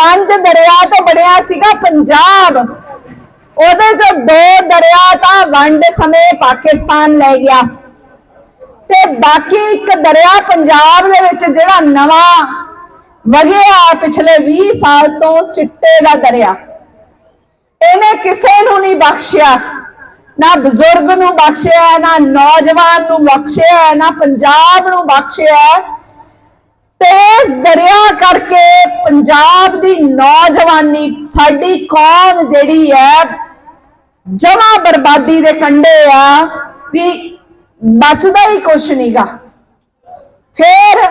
ਪੰਜ ਦਰਿਆ ਤੋਂ ਬਣਿਆ ਸੀਗਾ ਪੰਜਾਬ। ਉਹਦੇ ਚੋਂ ਦੋ ਦਰਿਆ ਤਾਂ ਵੰਡ ਸਮੇਂ ਪਾਕਿਸਤਾਨ ਲੈ ਗਿਆ। ਤੇ ਬਾਕੀ ਇੱਕ ਦਰਿਆ ਪੰਜਾਬ ਦੇ ਵਿੱਚ ਜਿਹੜਾ ਨਵਾਂ ਵਗਿਆ ਪਿਛਲੇ 20 ਸਾਲ ਤੋਂ ਚਿੱਟੇ ਦਾ ਦਰਿਆ। ਇਹਨੇ ਕਿਸੇ ਨੂੰ ਨਹੀਂ ਬਖਸ਼ਿਆ। ਨਾ ਬਜ਼ੁਰਗ ਨੂੰ ਬਖਸ਼ਿਆ, ਨਾ ਨੌਜਵਾਨ ਨੂੰ ਬਖਸ਼ਿਆ, ਨਾ ਪੰਜਾਬ ਨੂੰ ਬਖਸ਼ਿਆ। ਤੇ ਦਰਿਆ ਕਰਕੇ ਪੰਜਾਬ ਦੀ ਨੌਜਵਾਨੀ, ਸਾਡੀ ਕੌਮ ਜਿਹੜੀ ਹੈ, ਜਮਾ ਬਰਬਾਦੀ ਦੇ ਕੰਢੇ ਆ ਵੀ ਬਚਦਾ ਹੀ ਕੁਛ ਨਹੀਂਗਾ ਫਿਰ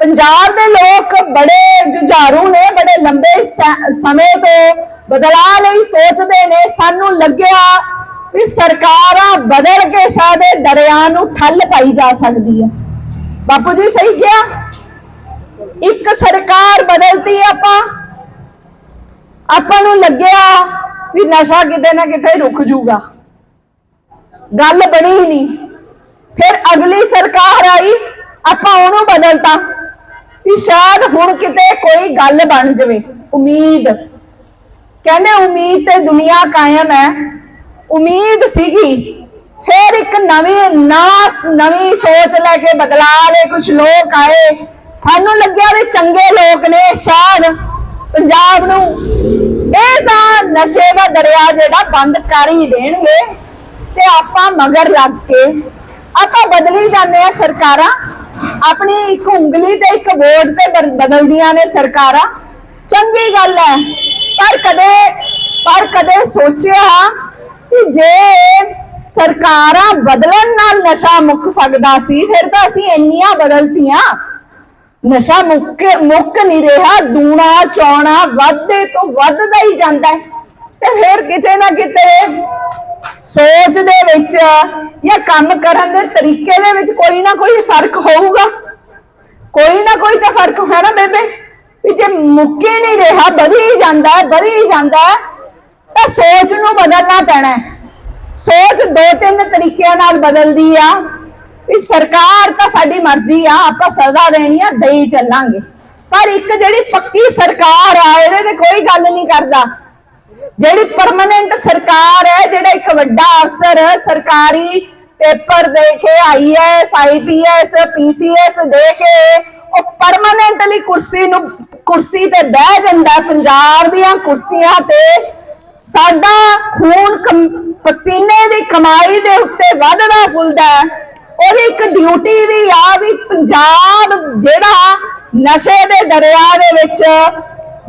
ਪੰਜਾਬ ਦੇ ਲੋਕ ਬੜੇ ਜੁਝਾਰੂ ਨੇ, ਬੜੇ ਲੰਬੇ ਸਮੇਂ ਤੋਂ ਬਦਲਾਅ ਲਈ ਸੋਚਦੇ ਨੇ। ਸਾਨੂੰ ਲੱਗਿਆ ਵੀ ਸਰਕਾਰਾਂ ਬਦਲ ਕੇ ਸ਼ਾਇਦ ਇਹ ਦਰਿਆ ਨੂੰ ਠੱਲ ਪਾਈ ਜਾ ਸਕਦੀ ਹੈ। ਬਾਪੂ ਜੀ, ਸਹੀ ਕਿਹਾ? ਇੱਕ ਸਰਕਾਰ ਬਦਲਤੀ ਆਪਾਂ। ਆਪਾਂ ਨੂੰ ਲੱਗਿਆ ਵੀ ਨਸ਼ਾ ਕਿਤੇ ਨਾ ਕਿਤੇ ਰੁਕ ਜੂਗਾ। ਗੱਲ ਬਣੀ ਹੀ ਨਹੀਂ। ਫਿਰ ਅਗਲੀ ਸਰਕਾਰ ਆਈ, ਆਪਾਂ ਉਹਨੂੰ ਬਦਲਤਾ। ਵੀ ਸ਼ਾਇਦ ਹੁਣ ਕਿਤੇ ਕੋਈ ਗੱਲ ਬਣ ਜਾਵੇ। ਉਮੀਦ। ਕਹਿੰਦੇ ਉਮੀਦ ਤੇ ਦੁਨੀਆ ਕਾਇਮ ਹੈ। ਉਮੀਦ ਸੀਗੀ। ਫਿਰ ਇੱਕ ਨਵੀਂ ਨਾਸ, ਨਵੀਂ ਸੋਚ ਲੈ ਕੇ ਬਦਲਾ ਲੈ ਕੁਝ ਲੋਕ ਆਏ। ਸਾਨੂੰ ਲੱਗਿਆ ਵੀ ਚੰਗੇ ਲੋਕ ਨੇ ਸ਼ਾਇਦ ਪੰਜਾਬ ਨੂੰ ਇਹ ਤਾਂ ਨਸ਼ੇ ਦਾ ਦਰਿਆ ਜਿਹੜਾ ਬੰਦ ਕਰ ਹੀ ਦੇਣਗੇ ਤੇ ਆਪਾਂ ਮਗਰ ਲੱਗ ਕੇ। ਆਪਾਂ ਬਦਲੀ ਜਾਂਦੇ ਆ ਸਰਕਾਰਾਂ। ਆਪਣੀ ਇੱਕ ਉਂਗਲੀ ਤੇ ਇੱਕ ਵੋਟ ਤੇ ਬਦਲਦੀਆਂ ਨੇ ਸਰਕਾਰਾਂ। ਚੰਗੀ ਗੱਲ ਹੈ। ਪਰ ਕਦੇ ਪਰ ਕਦੇ ਸੋਚਿਆ ਕਿ ਜੇ ਸਰਕਾਰਾਂ ਬਦਲਣ ਨਾਲ ਨਸ਼ਾ ਮੁੱਕ ਸਕਦਾ ਸੀ, ਫਿਰ ਤਾਂ ਅਸੀਂ ਇੰਨੀਆਂ ਬਦਲਤੀਆਂ। ਨਸ਼ਾ ਮੁੱਕ ਮੁੱਕ ਨਹੀਂ ਰਿਹਾ, ਦੂਣਾ, ਚੌਣਾ ਵੱਧਦੇ ਤੋਂ ਵੱਧਦਾ ਹੀ ਜਾਂਦਾ ਹੈ। ਤੇ ਫਿਰ ਕਿਤੇ ਨਾ ਕਿਤੇ ਸੋਚ ਦੇ ਵਿੱਚ ਜਾਂ ਕੰਮ ਕਰਨ ਦੇ ਤਰੀਕੇ ਦੇ ਵਿੱਚ ਕੋਈ ਨਾ ਕੋਈ ਫ਼ਰਕ ਹੋਊਗਾ। ਕੋਈ ਨਾ ਕੋਈ ਤਾਂ ਫ਼ਰਕ ਹੈ ਨਾ ਬੇਬੇ, ਵੀ ਜੇ ਮੁੱਕੇ ਨਹੀਂ ਰਿਹਾ, ਵਧੀ ਜਾਂਦਾ ਹੈ, ਵਧੀ ਜਾਂਦਾ ਤਾਂ ਸੋਚ ਨੂੰ ਬਦਲਣਾ ਪੈਣਾ ਸੋਚ ਦੋ ਤਿੰਨ ਤਰੀਕਿਆਂ ਨਾਲ ਬਦਲਦੀ ਆ। ਵੀ ਸਰਕਾਰ ਤਾਂ ਸਾਡੀ ਮਰਜ਼ੀ ਆ, ਆਪਾਂ ਸਜ਼ਾ ਦੇਣੀ ਆ, ਦੇਈ ਚੱਲਾਂਗੇ। ਪਰ ਇੱਕ ਜਿਹੜੀ ਪੱਕੀ ਸਰਕਾਰ ਆ, ਇਹਦੇ ਤੇ ਕੋਈ ਗੱਲ ਨਹੀਂ ਕਰਦਾ। ਜਿਹੜੀ ਪਰਮਨੈਂਟ ਸਰਕਾਰ ਹੈ, ਜਿਹੜਾ ਇੱਕ ਵੱਡਾ ਅਫਸਰ, ਸਰਕਾਰੀ ਪੇਪਰ ਦੇ ਕੇ ਆਈਐਸ ਆਈਪੀਐਸ ਪੀਸੀਐਸ ਦੇ ਕੇ, ਉਹ ਪਰਮਨੈਂਟਲੀ ਕੁਰਸੀ ਨੂੰ, ਕੁਰਸੀ ਤੇ ਬਹਿ ਜਾਂਦਾ ਪੰਜਾਬ ਦੀਆਂ ਕੁਰਸੀਆਂ ਤੇ। ਸਾਡਾ ਖੂਨ ਪਸੀਨੇ ਦੀ ਕਮਾਈ ਦੇ ਉੱਤੇ ਵੱਧਦਾ ਫੁੱਲਦਾ। ਹੈ। ਉਹਦੀ ਇੱਕ ਡਿਊਟੀ ਵੀ ਆ ਵੀ ਪੰਜਾਬ ਜਿਹੜਾ ਨਸ਼ੇ ਦੇ ਦਰਿਆ ਦੇ ਵਿੱਚ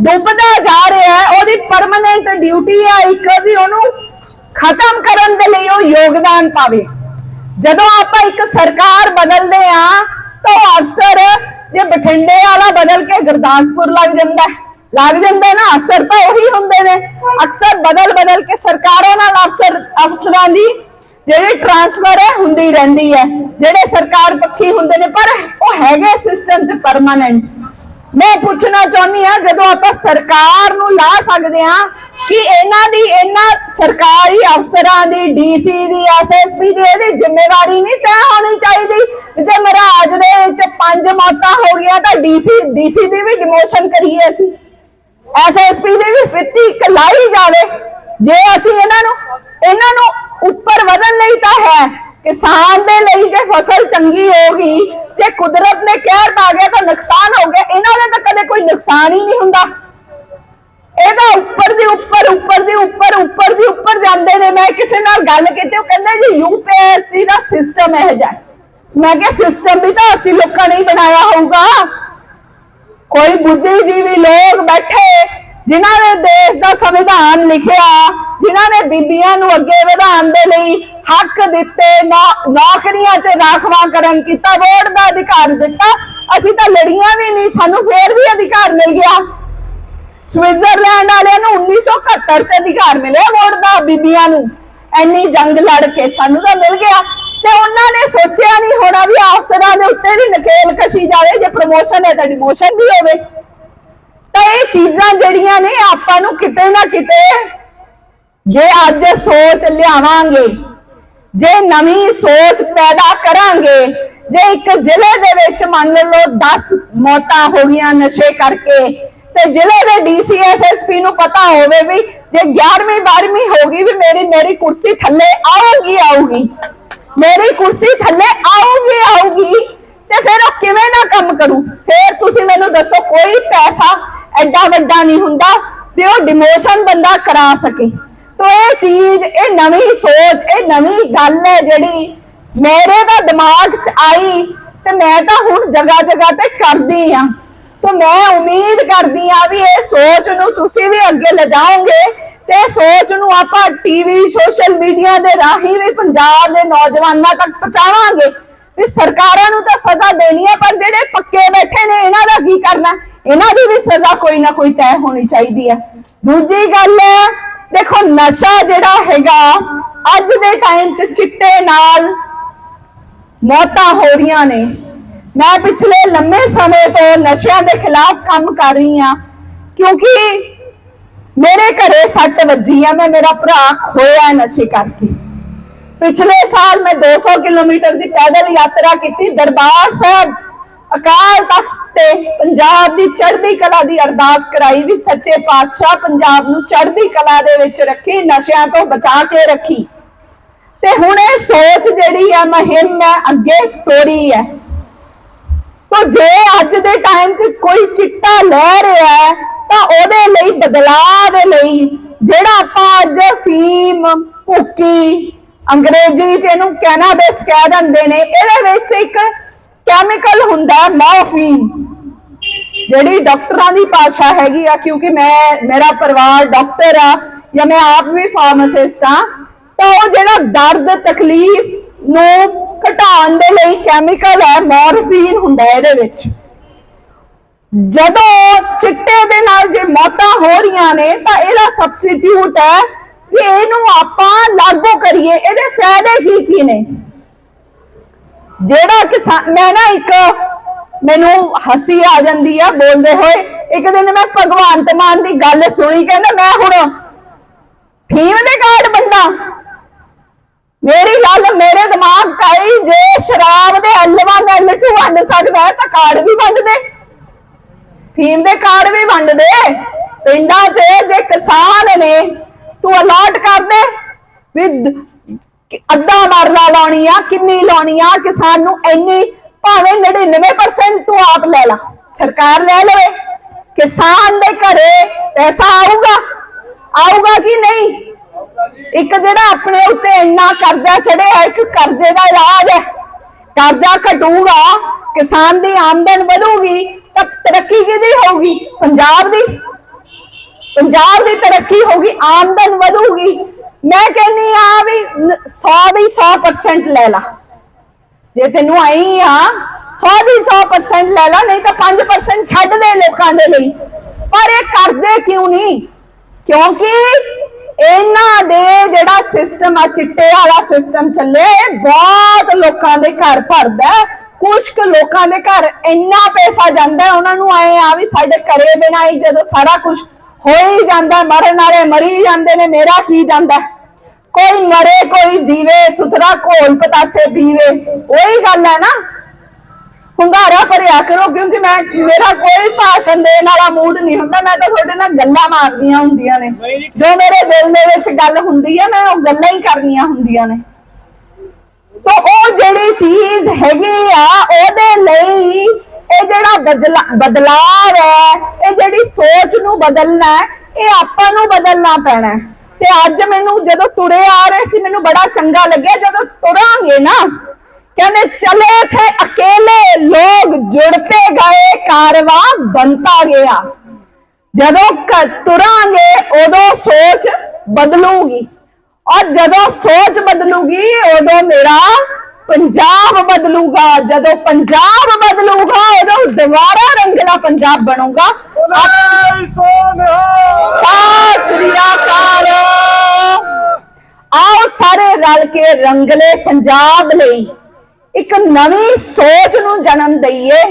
ਡੁੱਬਦਾ ਜਾ ਰਿਹਾ ਹੈ ਉਹਦੀ ਪਰਮਨੈਂਟ ਡਿਊਟੀ ਆ ਇੱਕ ਵੀ ਉਹਨੂੰ ਖਤਮ ਕਰਨ ਦੇ ਲਈ ਉਹ ਯੋਗਦਾਨ ਪਾਵੇ। ਜਦੋਂ ਆਪਾਂ ਇੱਕ ਸਰਕਾਰ ਬਦਲਦੇ ਆ ਤਾਂ ਉਹ ਅਫਸਰ ਜੇ ਬਠਿੰਡੇ ਵਾਲਾ ਬਦਲ ਕੇ ਗੁਰਦਾਸਪੁਰ ਲੱਗ ਜਾਂਦਾ ਹੈ, ਲੱਗ ਜਾਂਦਾ ਨਾ ਅਸਰ ਤਾਂ ਉਹੀ ਹੁੰਦੇ ਨੇ। ਅਕਸਰ ਬਦਲ ਬਦਲ ਕੇ ਸਰਕਾਰਾਂ ਨਾਲ ਅਫਸਰ ਅਫਸਰਾਂ ਦੀ ਜਿਹੜੀ ਟ੍ਰਾਂਸਫਰ ਹੈ ਹੁੰਦੀ ਰਹਿੰਦੀ ਹੈ। ਜਿਹੜੇ ਸਰਕਾਰ ਪੱਖੀ ਹੁੰਦੇ ਨੇ, ਪਰ ਉਹ ਹੈਗੇ ਸਿਸਟਮ 'ਚ ਪਰਮਾਨੈਂਟ ਮੈਂ ਪੁੱਛਣਾ ਚਾਹੁੰਦੀ ਆ ਜਦੋਂ ਆਪਾਂ ਸਰਕਾਰ ਨੂੰ ਲਾ ਸਕਦੇ ਆ ਕਿ ਇਹਨਾਂ ਦੀ, ਇਹਨਾਂ ਸਰਕਾਰੀ ਅਫਸਰਾਂ ਦੀ ਡੀਸੀ ਦੀ ਐਸਐਸਪੀ ਦੀ ਇਹਦੀ ਜ਼ਿੰਮੇਵਾਰੀ ਨਹੀਂ ਤੈਅ ਹੋਣੀ ਚਾਹੀਦੀ। ਜੇ ਮਹਾਰਾਜ ਦੇ ਵਿੱਚ ਪੰਜ ਮੌਤਾਂ ਹੋ ਗਈਆਂ, ਤਾਂ ਡੀਸੀ ਡੀਸੀ ਦੀ ਵੀ ਡਿਮੋਸ਼ਨ ਕਰੀਏ ਅਸੀਂ। ਐਸਐਸਪੀ ਦੀ ਵੀ ਫਿੱਤੀ ਇੱਕ ਲਾਈ ਜਾਵੇ। ਜੇ ਅਸੀਂ ਇਹਨਾਂ ਨੂੰ ਇਹਨਾਂ ਨੂੰ ਉੱਪਰ ਵਧਣ ਲਈ ਤਾਂ ਹੈ। ਕਿਸਾਨ ਦੇ ਲਈ ਜੇ ਫਸਲ ਚੰਗੀ ਹੋਗੀ ਜੇ ਕੁਦਰਤ ਨੇ ਕਹਿਰ ਪਾ ਗਿਆ ਤਾਂ ਨੁਕਸਾਨ ਹੋ ਗਿਆ। ਇਹਨਾਂ ਦਾ ਤਾਂ ਕਦੇ ਕੋਈ ਨੁਕਸਾਨ ਹੀ ਨਹੀਂ ਹੁੰਦਾ। ਇਹਦਾ ਉੱਪਰ ਦੀ ਉੱਪਰ ਉੱਪਰ ਦੀ ਉੱਪਰ ਉੱਪਰ ਦੀ ਉੱਪਰ ਜਾਂਦੇ ਨੇ। ਮੈਂ ਕਿਸੇ ਨਾਲ ਗੱਲ ਕੀਤੀ, ਉਹ ਕਹਿੰਦਾ ਜੀ ਯੂਪੀਐਸਸੀ ਦਾ ਸਿਸਟਮ ਇਹ ਜਿਹਾ ਮੈਂ ਕਿਹਾ ਸਿਸਟਮ ਵੀ ਤਾਂ ਅਸੀਂ ਲੋਕਾਂ ਨੇ ਹੀ ਬਣਾਇਆ ਹੋਊਗਾ। ਕੋਈ ਬੁੱਧੀਜੀਵੀ ਲੋਕ ਬੈਠੇ, ਜਿਨ੍ਹਾਂ ਨੇ ਦੇਸ਼ ਦਾ ਸੰਵਿਧਾਨ ਲਿਖਿਆ ਜਿਨ੍ਹਾਂ ਨੇ ਬੀਬੀਆਂ ਨੂੰ ਅੱਗੇ ਵਧਾਉਣ ਦੇ ਲਈ ਹੱਕ ਦਿੱਤੇ ਨੌਕਰੀਆਂ 'ਚ ਰਾਖਵਾਂਕਰਨ ਕੀਤਾ, ਵੋਟ ਦਾ ਅਧਿਕਾਰ ਦਿੱਤਾ, ਅਸੀਂ ਤਾਂ ਲੜੀਆਂ ਵੀ ਨਹੀਂ, ਸਾਨੂੰ ਫੇਰ ਵੀ ਅਧਿਕਾਰ ਮਿਲ ਗਿਆ। ਸਵਿਟਜ਼ਰਲੈਂਡ ਵਾਲਿਆਂ ਨੂੰ 1971 ਚ ਅਧਿਕਾਰ ਮਿਲਿਆ ਵੋਟ ਦਾ ਬੀਬੀਆਂ ਨੂੰ। ਐਨੀ ਜੰਗ ਲੜ ਕੇ ਸਾਨੂੰ ਤਾਂ ਮਿਲ ਗਿਆ। ਤੇ ਉਹਨਾਂ ਨੇ ਸੋਚਿਆ ਨਹੀਂ ਹੋਣਾ ਵੀ ਅਫਸਰਾਂ ਦੇ ਉੱਤੇ ਵੀ ਨਕੇਲ ਕਸ਼ੀ ਜਾਵੇ, ਜੇ ਪ੍ਰਮੋਸ਼ਨ ਹੈ ਤਾਂ ਡਿਮੋਸ਼ਨ ਵੀ ਹੋਵੇ। ਤਾਂ ਇਹ ਚੀਜ਼ਾਂ ਜਿਹੜੀਆਂ ਨੇ ਆਪਾਂ ਨੂੰ ਕਿਤੇ ਨਾ ਕਿਤੇ ਜੇ ਅੱਜ ਸੋਚ ਲਿਆਵਾਂਗੇ, ਜੇ ਨਵੀਂ ਸੋਚ ਪੈਦਾ ਕਰਾਂਗੇ, ਜੇ ਇੱਕ ਜ਼ਿਲ੍ਹੇ ਦੇ ਵਿੱਚ ਮੰਨ ਲਓ 10 ਮੌਤਾਂ ਹੋ ਗਈਆਂ ਨਸ਼ੇ ਕਰਕੇ, ਤੇ ਜ਼ਿਲ੍ਹੇ ਦੇ ਡੀਸੀ ਨੂੰ ਪਤਾ ਹੋਵੇ ਵੀ ਜੇ 11ਵੀਂ 12ਵੀਂ ਹੋ ਵੀ ਮੇਰੀ ਮੇਰੀ ਕੁਰਸੀ ਥੱਲੇ ਆਊਗੀ ਆਊਗੀ। ਮੇਰੀ ਕੁਰਸੀ ਥੱਲੇ ਆਊਗੀ ਆਊਗੀ, ਤੇ ਫਿਰ ਉਹ ਕਿਵੇਂ ਨਾ ਕੰਮ ਕਰੂ? ਫਿਰ ਤੁਸੀਂ ਮੈਨੂੰ ਦੱਸੋ, ਕੋਈ ਪੈਸਾ ਐਡਾ ਵੱਡਾ ਨਹੀਂ ਹੁੰਦਾ ਵੀ ਉਹ ਡਿਮੋਸ਼ਨ ਬੰਦਾ ਕਰਾ ਸਕੇ। ਤੋ ਇਹ ਚੀਜ਼, ਇਹ ਨਵੀਂ ਸੋਚ, ਇਹ ਨਵੀਂ ਗੱਲ ਹੈ ਜਿਹੜੀ ਮੇਰੇ ਦਾ ਦਿਮਾਗ 'ਚ ਆਈ ਤੇ ਮੈਂ ਤਾਂ ਹੁਣ ਜਗ੍ਹਾ ਜਗ੍ਹਾ ਤੇ ਕਰਦੀ ਆ। ਤੋ ਮੈਂ ਉਮੀਦ ਕਰਦੀ ਆ ਵੀ ਇਹ ਸੋਚ ਨੂੰ ਤੁਸੀਂ ਵੀ ਅੱਗੇ ਲਿਜਾਓਗੇ ਤੇ ਸੋਚ ਨੂੰ ਆਪਾਂ ਟੀਵੀ ਸੋਸ਼ਲ ਮੀਡੀਆ ਦੇ ਰਾਹੀਂ ਵੀ ਪੰਜਾਬ ਦੇ ਨੌਜਵਾਨਾਂ ਤੱਕ ਪਹੁੰਚਾਵਾਂਗੇ। ਵੀ ਸਰਕਾਰਾਂ ਨੂੰ ਤਾਂ ਸਜ਼ਾ ਦੇਣੀ ਹੈ, ਪਰ ਜਿਹੜੇ ਪੱਕੇ ਬੈਠੇ ਨੇ, ਇਹਨਾਂ ਦਾ ਕੀ ਕਰਨਾ? ਇਹਨਾਂ ਦੀ ਵੀ ਸਜ਼ਾ ਕੋਈ ਨਾ ਕੋਈ ਤੈਅ ਹੋਣੀ ਚਾਹੀਦੀ ਹੈ। ਦੂਜੀ ਗੱਲ ਹੈ ਦੇਖੋ, ਨਸ਼ਾ ਜਿਹੜਾ ਹੈਗਾ, ਅੱਜ ਦੇ ਟਾਈਮ 'ਚ ਚਿੱਟੇ ਨਾਲ ਮੌਤਾਂ ਹੋ ਰਹੀਆਂ ਨੇ। ਮੈਂ ਪਿਛਲੇ ਲੰਮੇ ਸਮੇਂ ਤੋਂ ਨਸ਼ਿਆਂ ਦੇ ਖਿਲਾਫ ਕੰਮ ਕਰ ਰਹੀ ਹਾਂ, ਕਿਉਂਕਿ ਮੇਰੇ ਘਰੇ ਸੱਟ ਵੱਜੀ ਆ, ਮੈਂ, ਮੇਰਾ ਭਰਾ ਖੋਇਆ ਨਸ਼ੇ ਕਰਕੇ। ਪਿਛਲੇ ਸਾਲ ਮੈਂ 200 ਕਿਲੋਮੀਟਰ ਦੀ ਪੈਦਲ ਯਾਤਰਾ ਕੀਤੀ, ਦਰਬਾਰ ਸਾਹਿਬ ਅਕਾਲ ਤਖਤ ਤੇ ਪੰਜਾਬ ਦੀ ਚੜ੍ਹਦੀ ਕਲਾ ਦੀ ਅਰਦਾਸ ਕਰਾਈ ਵੀ ਸੱਚੇ ਪਾਤਸ਼ਾਹ ਪੰਜਾਬ ਨੂੰ ਚੜ੍ਹਦੀ ਕਲਾ ਦੇ ਵਿੱਚ ਰੱਖੀ, ਨਸ਼ਿਆਂ ਤੋਂ ਬਚਾ ਕੇ ਰੱਖੀ। ਤੇ ਹੁਣ ਇਹ ਸੋਚ ਜਿਹੜੀ ਹੈ ਮਹਿੰਮ ਹੈ, ਅੱਗੇ ਤੋਰੀ ਹੈ। ਤਾਂ ਜੇ ਅੱਜ ਦੇ ਟਾਈਮ 'ਚ ਕੋਈ ਚਿੱਟਾ ਲੈ ਰਿਹਾ ਹੈ, ਤਾਂ ਉਹਦੇ ਲਈ, ਬਦਲਾਅ ਦੇ ਲਈ ਜਿਹੜਾ ਆਪਾਂ ਅੱਜ ਫੀਮ ਭੁੱਕੀ, ਅੰਗਰੇਜ਼ੀ 'ਚ ਇਹਨੂੰ ਕੈਨਾਬਿਸ ਕਹਿ ਦਿੰਦੇ ਨੇ, ਇਹਦੇ ਵਿੱਚ ਇੱਕ ਕੈਮੀਕਲ ਹੁੰਦਾ ਹੈ ਮੋਰਫੀਨ ਜਿਹੜੀ ਡਾਕਟਰਾਂ ਦੀ ਭਾਸ਼ਾ ਹੈਗੀ ਆ, ਕਿਉਂਕਿ ਮੈਂ, ਮੇਰਾ ਪਰਿਵਾਰ ਡਾਕਟਰ ਆ ਜਾਂ ਮੈਂ ਆਪ ਵੀ ਫਾਰਮਾਸਿਸਟ ਆ, ਤਾਂ ਉਹ ਜਿਹੜਾ ਦਰਦ, ਤਕਲੀਫ ਨੂੰ ਘਟਾਉਣ ਦੇ ਲਈ ਕੈਮੀਕਲ ਹੈ ਮੋਰਫੀਨ ਹੁੰਦਾ ਹੈ ਇਹਦੇ ਵਿੱਚ। ਜਦੋਂ ਚਿੱਟੇ ਦੇ ਨਾਲ ਜੇ ਮੌਤਾਂ ਹੋ ਰਹੀਆਂ ਨੇ, ਤਾਂ ਇਹਦਾ ਸਬਸਟੀਟਿਊਟ ਹੈ ਕਿ ਇਹਨੂੰ ਆਪਾਂ ਲਾਗੂ ਕਰੀਏ, ਇਹਦੇ ਫਾਇਦੇ ਕੀ ਕੀ ਨੇ? ਜਿਹੜਾ ਕਿਸਾਨ ਮੈਂ ਨਾ ਇੱਕ ਮੈਨੂੰ ਹਸੀ ਆ ਜਾਂਦੀ ਆ ਬੋਲਦੇ ਹੋਏ। ਇੱਕ ਦਿਨ ਮੈਂ ਭਗਵੰਤ ਮਾਨ ਦੀ ਗੱਲ ਸੁਣੀ, ਕਹਿੰਦਾ ਮੈਂ ਹੁਣ ਫੀਮ ਦੇ ਕਾਰਡ ਬੰਦਾ। ਮੇਰੀ ਗੱਲ ਮੇਰੇ ਦਿਮਾਗ 'ਚ ਆਈ, ਜੇ ਸ਼ਰਾਬ ਦੇ L1 L2 ਵੰਡ ਸਕਦਾ ਹੈ ਤਾਂ ਕਾਰਡ ਵੀ ਵੰਡ ਦੇ। ਫੀਮ ਦੇ ਕਾਰਡ ਵੀ ਵੰਡ ਦੇ। ਪਿੰਡਾਂ 'ਚ ਜੇ ਕਿਸਾਨ ਨੇ ਤੂੰ ਅਲਾਟ ਕਰ ਦੇ, ਵੀ ਕਿ ਅੱਧਾ ਮਰਲਾ ਲਾਉਣੀ ਆ, ਕਿੰਨੀ ਲਾਉਣੀ ਆ, ਕਿਸਾਨ ਨੂੰ ਇੰਨੀ, ਭਾਵੇਂ 99% ਤੂੰ ਆਪ ਲੈ ਲਾ, ਸਰਕਾਰ ਲੈ ਲਵੇ, ਕਿਸਾਨ ਦੇ ਘਰੇ ਪੈਸਾ ਆਊਗਾ ਆਊਗਾ ਕਿ ਨਹੀਂ? ਇੱਕ ਜਿਹੜਾ ਆਪਣੇ ਉੱਤੇ ਇੰਨਾ ਕਰਜ਼ਾ ਚੜਿਆ ਇੱਕ ਕਰਜ਼ੇ ਦਾ ਇਲਾਜ ਹੈ, ਕਰਜ਼ਾ ਘਟੂਗਾ, ਕਿਸਾਨ ਦੀ ਆਮਦਨ ਵਧੂਗੀ, ਤਾਂ ਤਰੱਕੀ ਕਿਹਦੀ ਹੋਊਗੀ? ਪੰਜਾਬ ਦੀ। ਪੰਜਾਬ ਦੀ ਤਰੱਕੀ ਹੋਗੀ ਆਮਦਨ ਵਧੂਗੀ ਮੈਂ ਕਹਿੰਨੀ ਆ ਵੀ 100 ਦੀ 100% ਲੈ ਲਾ। ਜੇ ਤੈਨੂੰ ਆਈ ਆ 100 ਦੀ 100% ਲੈ ਲਾ, ਨਹੀਂ ਤਾਂ 5% ਛੱਡ ਦੇ ਲੋਕਾਂ ਦੇ ਲਈ। ਪਰ ਇਹ ਕਰਦੇ ਕਿਉਂ ਨਹੀਂ? ਕਿਉਂਕਿ ਇਹਨਾਂ ਦੇ ਜਿਹੜਾ ਸਿਸਟਮ ਆ, ਚਿੱਟੇ ਵਾਲਾ ਸਿਸਟਮ ਚੱਲੇ, ਬਹੁਤ ਲੋਕਾਂ ਦੇ ਘਰ ਭਰਦਾ ਹੈ। ਕੁ ਲੋਕਾਂ ਦੇ ਘਰ ਇੰਨਾ ਪੈਸਾ ਜਾਂਦਾ ਉਹਨਾਂ ਨੂੰ ਆਏ ਆ ਵੀ ਸਾਡੇ ਘਰੇ ਬਿਨਾਂ ਹੀ ਜਦੋਂ ਸਾਰਾ ਕੁਝ ਹੋ ਹੀ ਜਾਂਦਾ ਮਰਨ ਵਾਲੇ ਮਰੀ ਜਾਂਦੇ ਨੇ ਮੇਰਾ ਕੀ ਜਾਂਦਾ? ਕੋਈ ਮਰੇ ਕੋਈ ਜੀਵੇ ਸੁਥਰਾ ਘੋਲ ਪਤਾਸੇ ਪੀਵੇ ਉਹੀ ਗੱਲ ਹੈ ਨਾ? ਹੁੰਗਾਰਾ ਭਰਿਆ ਕਰੋ ਕਿਉਂਕਿ ਮੈਂ ਮੇਰਾ ਕੋਈ ਭਾਸ਼ਣ ਦੇਣ ਵਾਲਾ ਮੂਡ ਨਹੀਂ ਹੁੰਦਾ ਮੈਂ ਤਾਂ ਤੁਹਾਡੇ ਨਾਲ ਗੱਲਾਂ ਮਾਰਦੀਆਂ ਹੁੰਦੀਆਂ ਨੇ। ਜੋ ਮੇਰੇ ਦਿਲ ਦੇ ਵਿੱਚ ਗੱਲ ਹੁੰਦੀ ਹੈ ਮੈਂ ਉਹ ਗੱਲਾਂ ਹੀ ਕਰਨੀਆਂ ਹੁੰਦੀਆਂ ਨੇ। ਤਾਂ ਉਹ ਜਿਹੜੀ ਚੀਜ਼ ਹੈਗੀ ਆ ਉਹਦੇ ਲਈ ਇਹ ਜਿਹੜਾ ਬਦਲਾ ਹੈ, ਇਹ ਜਿਹੜੀ ਸੋਚ ਨੂੰ ਬਦਲਣਾ ਹੈ, ਇਹ ਆਪਾਂ ਨੂੰ ਬਦਲਣਾ ਪੈਣਾ ਤੇ ਅੱਜ ਮੈਨੂੰ ਜਦੋਂ ਤੁਰੇ ਆ ਰਹੇ ਸੀ, ਮੈਨੂੰ ਬੜਾ ਚੰਗਾ ਲੱਗਿਆ, ਜਦੋਂ ਤੁਰਾਂਗੇ ਨਾ, ਕਹਿੰਦੇ ਚਲੇ ਥੇ ਅਕੇਲੇ ਲੋਗ ਜੁੜਤੇ ਗਏ, ਕਾਰਵਾ ਬਣਤਾ ਗਿਆ। ਜਦੋਂ ਤੁਰਾਂਗੇ, ਉਦੋਂ ਸੋਚ ਬਦਲੂਗੀ। ਔਰ ਜਦੋਂ ਸੋਚ ਬਦਲੂਗੀ, ਉਦੋਂ ਮੇਰਾ ਪੰਜਾਬ ਬਦਲੂਗਾ, ਜਦੋਂ ਪੰਜਾਬ ਬਦਲੂਗਾ, ਉਦੋਂ ਦੁਬਾਰਾ ਰੰਗਲਾ ਪੰਜਾਬ ਬਣੂਗਾ। ਬੋਲੇ ਆਓ ਸਾਰੇ ਰਲ ਕੇ ਰੰਗਲੇ ਪੰਜਾਬ ਲਈ। ਇੱਕ ਨਵੀਂ ਸੋਚ ਨੂੰ ਜਨਮ ਦਈਏ।